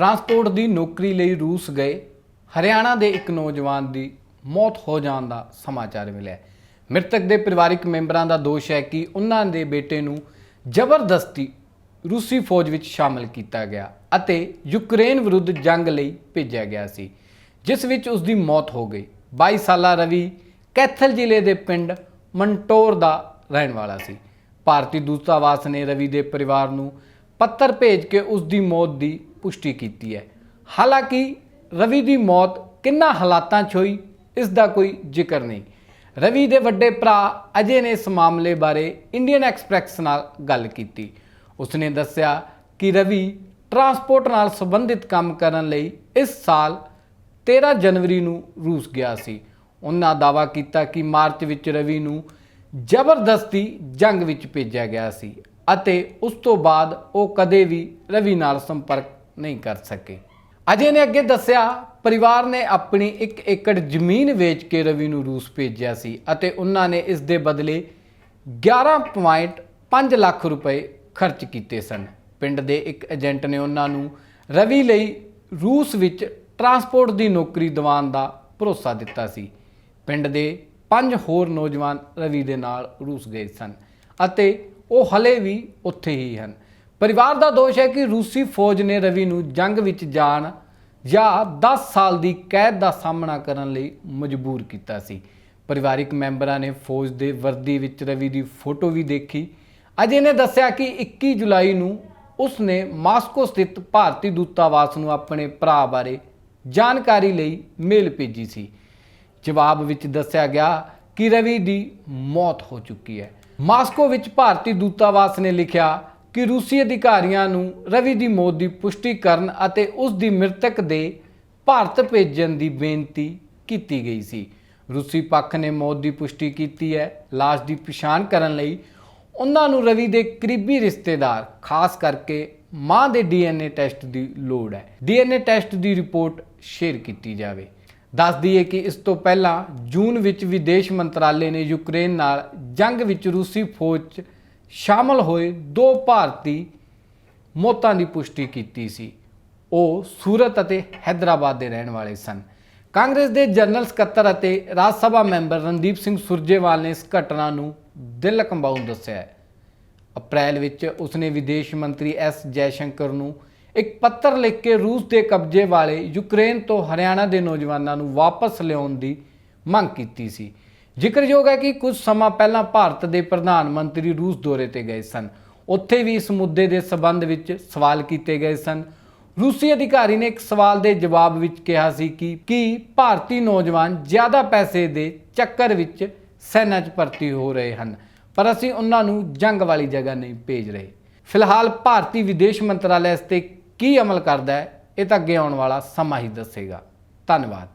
Transport ਦੀ ਨੌਕਰੀ ਲਈ ਰੂਸ ਗਏ। ਹਰਿਆਣਾ ਦੇ ਇੱਕ ਨੌਜਵਾਨ ਦੀ ਮੌਤ ਹੋ ਜਾਣ ਦਾ ਸਮਾਚਾਰ ਮਿਲਿਆ ਮ੍ਰਿਤਕ ਦੇ ਪਰਿਵਾਰਕ ਮੈਂਬਰਾਂ ਦਾ ਦੋਸ਼ ਹੈ ਕਿ ਉਹਨਾਂ ਦੇ ਬੇਟੇ ਨੂੰ ਜ਼ਬਰਦਸਤੀ ਰੂਸੀ ਫੌਜ ਵਿੱਚ ਸ਼ਾਮਲ ਕੀਤਾ ਗਿਆ ਅਤੇ ਯੂਕਰੇਨ ਵਿਰੁੱਧ ਜੰਗ ਲਈ ਭੇਜਿਆ ਗਿਆ ਸੀ, ਜਿਸ ਵਿੱਚ ਉਸ ਦੀ ਮੌਤ ਹੋ ਗਈ। 22 ਸਾਲਾ ਰਵੀ ਕੈਥਲ ਜ਼ਿਲ੍ਹੇ ਦੇ ਪਿੰਡ ਮੰਟੋਰ ਦਾ ਰਹਿਣ ਵਾਲਾ ਸੀ। ਭਾਰਤੀ ਦੂਤਾਵਾਸ ਨੇ ਰਵੀ ਦੇ ਪਰਿਵਾਰ ਨੂੰ ਪੱਤਰ ਭੇਜ ਕੇ ਉਸ ਦੀ ਮੌਤ ਦੀ ਪੁਸ਼ਟੀ ਕੀਤੀ ਹੈ। ਹਾਲਾਂਕਿ ਰਵੀ ਦੀ ਮੌਤ ਕਿੰਨਾ ਹਾਲਾਤਾਂ 'ਚ ਹੋਈ, ਇਸ ਦਾ ਕੋਈ ਜ਼ਿਕਰ ਨਹੀਂ। ਰਵੀ ਦੇ ਵੱਡੇ ਭਰਾ ਅਜੇ ਨੇ ਇਸ ਮਾਮਲੇ ਬਾਰੇ ਇੰਡੀਅਨ ਐਕਸਪ੍ਰੈਸ ਨਾਲ ਗੱਲ ਕੀਤੀ। ਉਸਨੇ ਦੱਸਿਆ ਕਿ ਰਵੀ ਟਰਾਂਸਪੋਰਟ ਨਾਲ ਸੰਬੰਧਿਤ ਕੰਮ ਕਰਨ ਲਈ ਇਸ ਸਾਲ 13 ਜਨਵਰੀ ਨੂੰ ਰੂਸ ਗਿਆ ਸੀ। ਉਹਨਾਂ ਦਾਵਾ ਕੀਤਾ ਕਿ ਮਾਰਚ ਵਿੱਚ ਰਵੀ ਨੂੰ ਜ਼ਬਰਦਸਤੀ ਜੰਗ ਵਿੱਚ ਭੇਜਿਆ ਗਿਆ ਸੀ ਅਤੇ ਉਸ ਤੋਂ ਬਾਅਦ ਉਹ ਕਦੇ ਵੀ ਰਵੀ ਨਾਲ ਸੰਪਰਕ ਨਹੀਂ ਕਰ ਸਕੇ। ਅਜੇ ਨੇ ਅੱਗੇ ਦੱਸਿਆ, ਪਰਿਵਾਰ ਨੇ ਆਪਣੀ 1 ਏਕੜ ਜ਼ਮੀਨ ਵੇਚ ਕੇ ਰਵੀ ਨੂੰ ਰੂਸ ਭੇਜਿਆ ਸੀ ਅਤੇ ਉਹਨਾਂ ਨੇ ਇਸ ਦੇ ਬਦਲੇ 11.5 ਲੱਖ ਰੁਪਏ ਖਰਚ ਕੀਤੇ ਸਨ। ਪਿੰਡ ਦੇ ਇੱਕ ਏਜੰਟ ਨੇ ਉਹਨਾਂ ਨੂੰ ਰਵੀ ਲਈ ਰੂਸ ਵਿੱਚ ਟਰਾਂਸਪੋਰਟ ਦੀ ਨੌਕਰੀ ਦਿਵਾਉਣ ਦਾ ਭਰੋਸਾ ਦਿੱਤਾ ਸੀ। ਪਿੰਡ ਦੇ ਪੰਜ ਹੋਰ ਨੌਜਵਾਨ ਰਵੀ ਦੇ ਨਾਲ ਰੂਸ ਗਏ ਸਨ ਅਤੇ ਉਹ ਹਲੇ ਵੀ ਉੱਥੇ ਹੀ ਹਨ। ਪਰਿਵਾਰ ਦਾ ਦੋਸ਼ ਹੈ ਕਿ ਰੂਸੀ ਫੌਜ ਨੇ ਰਵੀ ਨੂੰ ਜੰਗ ਵਿੱਚ ਜਾਣ ਜਾਂ 10 ਸਾਲ ਦੀ ਕੈਦ ਦਾ ਸਾਹਮਣਾ ਕਰਨ ਲਈ ਮਜਬੂਰ ਕੀਤਾ ਸੀ। ਪਰਿਵਾਰਿਕ ਮੈਂਬਰਾਂ ਨੇ ਫੌਜ ਦੇ ਵਰਦੀ ਵਿੱਚ ਰਵੀ ਦੀ ਫੋਟੋ ਵੀ ਦੇਖੀ। ਅਜੇ ਨੇ ਦੱਸਿਆ ਕਿ 21 ਜੁਲਾਈ ਨੂੰ ਉਸ ਨੇ ਮਾਸਕੋ ਸਥਿਤ ਭਾਰਤੀ ਦੂਤਾਵਾਸ ਨੂੰ ਆਪਣੇ ਭਰਾ ਬਾਰੇ ਜਾਣਕਾਰੀ ਲਈ ਮੇਲ ਭੇਜੀ ਸੀ। ਜਵਾਬ ਵਿੱਚ ਦੱਸਿਆ ਗਿਆ ਕਿ ਰਵੀ ਦੀ ਮੌਤ ਹੋ ਚੁੱਕੀ ਹੈ। ਮਾਸਕੋ ਵਿੱਚ ਭਾਰਤੀ ਦੂਤਾਵਾਸ ਨੇ ਲਿਖਿਆ ਕਿ ਰੂਸੀ ਅਧਿਕਾਰੀਆਂ ਨੂੰ ਰਵੀ ਦੀ ਮੌਤ ਦੀ ਪੁਸ਼ਟੀ ਕਰਨ ਅਤੇ ਉਸ ਦੀ ਮ੍ਰਿਤਕ ਦੇ ਭਾਰਤ ਭੇਜਣ ਦੀ ਬੇਨਤੀ ਕੀਤੀ ਗਈ ਸੀ। ਰੂਸੀ ਪੱਖ ਨੇ ਮੌਤ ਦੀ ਪੁਸ਼ਟੀ ਕੀਤੀ ਹੈ, ਲਾਸ਼ ਦੀ ਪਛਾਣ ਕਰਨ ਲਈ ਉਹਨਾਂ ਨੂੰ ਰਵੀ ਦੇ ਕਰੀਬੀ ਰਿਸ਼ਤੇਦਾਰ, ਖਾਸ ਕਰਕੇ ਮਾਂ ਦੇ ਡੀਐਨਏ ਟੈਸਟ ਦੀ ਲੋੜ ਹੈ। ਡੀਐਨਏ ਟੈਸਟ ਦੀ ਰਿਪੋਰਟ ਸ਼ੇਅਰ ਕੀਤੀ ਜਾਵੇ। ਦੱਸ ਦਈਏ ਕਿ ਇਸ ਤੋਂ ਪਹਿਲਾਂ ਜੂਨ ਵਿੱਚ ਵਿਦੇਸ਼ ਮੰਤਰਾਲੇ ਨੇ ਯੂਕਰੇਨ ਨਾਲ ਜੰਗ ਵਿੱਚ ਰੂਸੀ ਫੌਜ 'ਚ ਸ਼ਾਮਲ ਹੋਏ ਦੋ ਭਾਰਤੀ ਮੌਤਾਂ ਦੀ ਪੁਸ਼ਟੀ ਕੀਤੀ ਸੀ। ਉਹ ਸੂਰਤ ਅਤੇ ਹੈਦਰਾਬਾਦ ਦੇ ਰਹਿਣ ਵਾਲੇ ਸਨ। ਕਾਂਗਰਸ ਦੇ ਜਨਰਲ ਸਕੱਤਰ ਅਤੇ ਰਾਜ ਸਭਾ ਮੈਂਬਰ ਰਣਦੀਪ ਸਿੰਘ ਸੁਰਜੇਵਾਲ ਨੇ ਇਸ ਘਟਨਾ ਨੂੰ ਦਿਲ ਕੰਬਾਉਂ ਦੱਸਿਆ ਅਪ੍ਰੈਲ ਵਿੱਚ ਉਸਨੇ ਵਿਦੇਸ਼ ਮੰਤਰੀ ਐਸ ਜੈਸ਼ੰਕਰ ਨੂੰ ਇੱਕ ਪੱਤਰ ਲਿਖ ਕੇ ਰੂਸ ਦੇ ਕਬਜ਼ੇ ਵਾਲੇ ਯੂਕਰੇਨ ਤੋਂ ਹਰਿਆਣਾ ਦੇ ਨੌਜਵਾਨਾਂ ਨੂੰ ਵਾਪਸ ਲਿਆਉਣ ਦੀ ਮੰਗ ਕੀਤੀ ਸੀ। ਜ਼ਿਕਰਯੋਗ ਹੈ ਕਿ ਕੁਝ ਸਮਾਂ ਪਹਿਲਾਂ ਭਾਰਤ ਦੇ ਪ੍ਰਧਾਨ ਮੰਤਰੀ ਰੂਸ ਦੌਰੇ ਤੇ ਗਏ ਸਨ। ਉੱਥੇ ਵੀ ਇਸ ਮੁੱਦੇ ਦੇ ਸਬੰਧ ਵਿੱਚ ਸਵਾਲ ਕੀਤੇ ਗਏ ਸਨ। ਰੂਸੀ ਅਧਿਕਾਰੀ ਨੇ ਇੱਕ ਸਵਾਲ ਦੇ ਜਵਾਬ ਵਿੱਚ ਕਿਹਾ ਸੀ ਕਿ ਕੀ ਭਾਰਤੀ ਨੌਜਵਾਨ ਜ਼ਿਆਦਾ ਪੈਸੇ ਦੇ ਚੱਕਰ ਵਿੱਚ ਸੈਨਾ 'ਚ ਭਰਤੀ ਹੋ ਰਹੇ ਹਨ, ਪਰ ਅਸੀਂ ਉਹਨਾਂ ਨੂੰ ਜੰਗ ਵਾਲੀ ਜਗ੍ਹਾ ਨਹੀਂ ਭੇਜ ਰਹੇ। ਫਿਲਹਾਲ ਭਾਰਤੀ ਵਿਦੇਸ਼ ਮੰਤਰਾਲੇ ਇਸ ਤੇ ਕੀ ਅਮਲ ਕਰਦਾ ਹੈ, ਇਹ ਤਾਂ ਅੱਗੇ ਆਉਣ ਵਾਲਾ ਸਮਾਂ ਹੀ ਦੱਸੇਗਾ। ਧੰਨਵਾਦ।